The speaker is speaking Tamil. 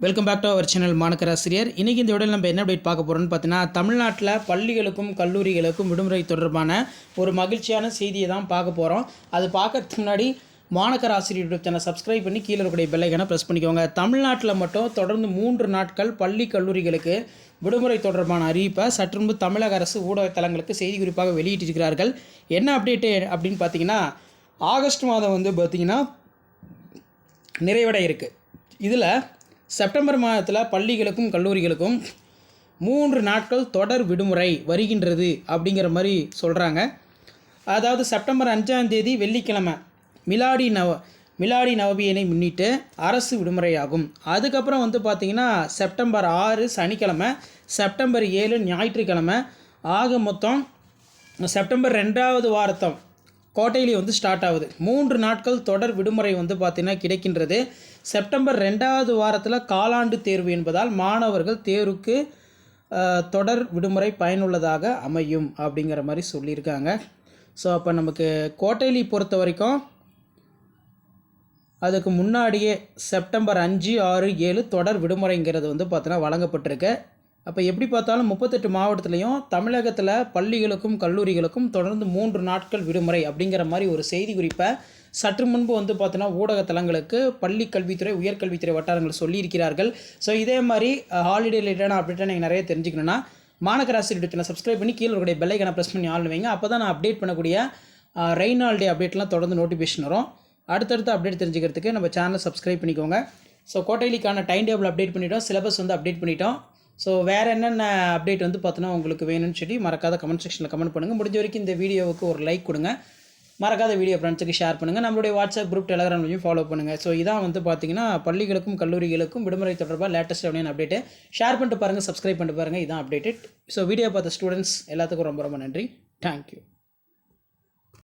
Welcome back to our channel மாணக்கராசிரியர் இன்றைக்கி இந்த வீடியோவில் நம்ம என்ன அப்டேட் பார்க்க போகிறோம்னு பார்த்தீங்கன்னா தமிழ்நாட்டில் பள்ளிகளுக்கும் கல்லூரிகளுக்கும் விடுமுறை தொடர்பான ஒரு மகிழ்ச்சியான செய்தியை தான் பார்க்க போகிறோம் அது பார்க்கறதுக்கு முன்னாடி மாணக்கர் ஆசிரியர் யூடியூப் சேனல் சப்ஸ்கிரைப் பண்ணி கீழே இருக்கக்கூடிய பெல்லைக்கான ப்ரெஸ் பண்ணிக்கோங்க. தமிழ்நாட்டில் மட்டும் தொடர்ந்து மூன்று நாட்கள் பள்ளி கல்லூரிகளுக்கு விடுமுறை தொடர்பான அறிவிப்பை சற்றுமுன்பு தமிழக அரசு ஊடகத்தலங்களுக்கு செய்தி குறிப்பாக வெளியிட்டிருக்கிறார்கள். என்ன அப்டேட்டு அப்படின்னு பார்த்தீங்கன்னா ஆகஸ்ட் மாதம் வந்து பார்த்திங்கன்னா நிறைவடைய இருக்குது இதில் செப்டம்பர் மாதத்தில் பள்ளிகளுக்கும் கல்லூரிகளுக்கும் மூன்று நாட்கள் தொடர் விடுமுறை வருகின்றது அப்படிங்கிற மாதிரி சொல்கிறாங்க அதாவது செப்டம்பர் அஞ்சாம் தேதி வெள்ளிக்கிழமை மிலாடி நவ மிலாடி நவபியனை முன்னிட்டு அரசு விடுமுறையாகும். அதுக்கப்புறம் வந்து பார்த்திங்கன்னா செப்டம்பர் ஆறு சனிக்கிழமை செப்டம்பர் ஏழு ஞாயிற்றுக்கிழமை. ஆக மொத்தம் செப்டம்பர் ரெண்டாவது வாரத்தம் கோட்டையிலே வந்து ஸ்டார்ட் ஆகுது. மூன்று நாட்கள் தொடர் விடுமுறை வந்து பார்த்திங்கன்னா கிடைக்கின்றது. செப்டம்பர் ரெண்டாவது வாரத்தில் காலாண்டு தேர்வு என்பதால் மாணவர்கள் தேர்வுக்கு தொடர் விடுமுறை பயனுள்ளதாக அமையும் அப்படிங்கிற மாதிரி சொல்லியிருக்காங்க. ஸோ அப்போ நமக்கு கோட்டையிலி பொறுத்த வரைக்கும் அதுக்கு முன்னாடியே செப்டம்பர் அஞ்சு ஆறு ஏழு தொடர் விடுமுறைங்கிறது வந்து பார்த்தோன்னா வழங்கப்பட்டிருக்கு. அப்போ எப்படி பார்த்தாலும் முப்பத்தெட்டு மாவட்டத்துலேயும் தமிழகத்தில் பள்ளிகளுக்கும் கல்லூரிகளுக்கும் தொடர்ந்து மூன்று நாட்கள் விடுமுறை அப்படிங்கிற மாதிரி ஒரு செய்தி குறிப்பை சற்று முன்பு வந்து பார்த்தோன்னா ஊடகத்தலங்களுக்கு பள்ளி கல்வித்துறை உயர்கல்வித்துறை வட்டாரங்கள் சொல்லியிருக்கிறார்கள். ஸோ இதே மாதிரி ஹாலிடே ரிலேட்டடான அப்டேட்டாக நீங்கள் நிறைய தெரிஞ்சுக்கணுன்னா மாநகராசி யூடியூப் சப்ஸ்கிரைப் பண்ணி கீழே இருக்கிற பெல்லைக்கான ப்ரெஸ் பண்ணி ஆள் வைங்க. அப்போ தான் நான் அப்டேட் பண்ணக்கூடிய ரெய்னால் டே அப்டேட்லாம் தொடர்ந்து நோட்டிஃபிகேஷன் வரும். அடுத்தடுத்த அப்டேட் தெரிஞ்சுக்கிறதுக்கு நம்ம சேனலை சப்ஸ்கிரைப் பண்ணிக்கோங்க. ஸோ கோட்டைலிக்கான டைம் டேபிள் அப்டேட் பண்ணிட்டோம். சிலபஸ் வந்து அப்டேட் பண்ணிட்டோம். ஸோ வேறு என்னென்ன அப்டேட் வந்து பார்த்தோன்னா உங்களுக்கு வேணும்னு சொல்லி மறக்காத கமெண்ட் செக்ஷனில் கமெண்ட் பண்ணுங்கள் முடிஞ்ச வரைக்கும் இந்த வீடியோவுக்கு ஒரு லைக் கொடுங்க. மறக்காத வீடியோ ஃப்ரெண்ட்ஸுக்கு ஷேர் பண்ணுங்கள் நம்மளுடைய வாட்ஸ்அப் குரூப் டெலகிராம்லையும் ஃபாலோ பண்ணுங்கள் ஸோ இதான் வந்து பார்த்தீங்கன்னா பள்ளிகளுக்கும் கல்லூரிகளுக்கும் விடுமுறை தொடர்பாக லேட்டஸ்ட் அப்படின்னு அப்டேட்டு ஷேர் பண்ணிட்டு பாருங்கள் சப்ஸ்கிரைப் பண்ணிட்டு பாருங்கள் இதான் அப்டேட்டட் ஸோ வீடியோ பார்த்த ஸ்டூடெண்ட்ஸ் எல்லாத்துக்கும் ரொம்ப ரொம்ப நன்றி. தேங்க்யூ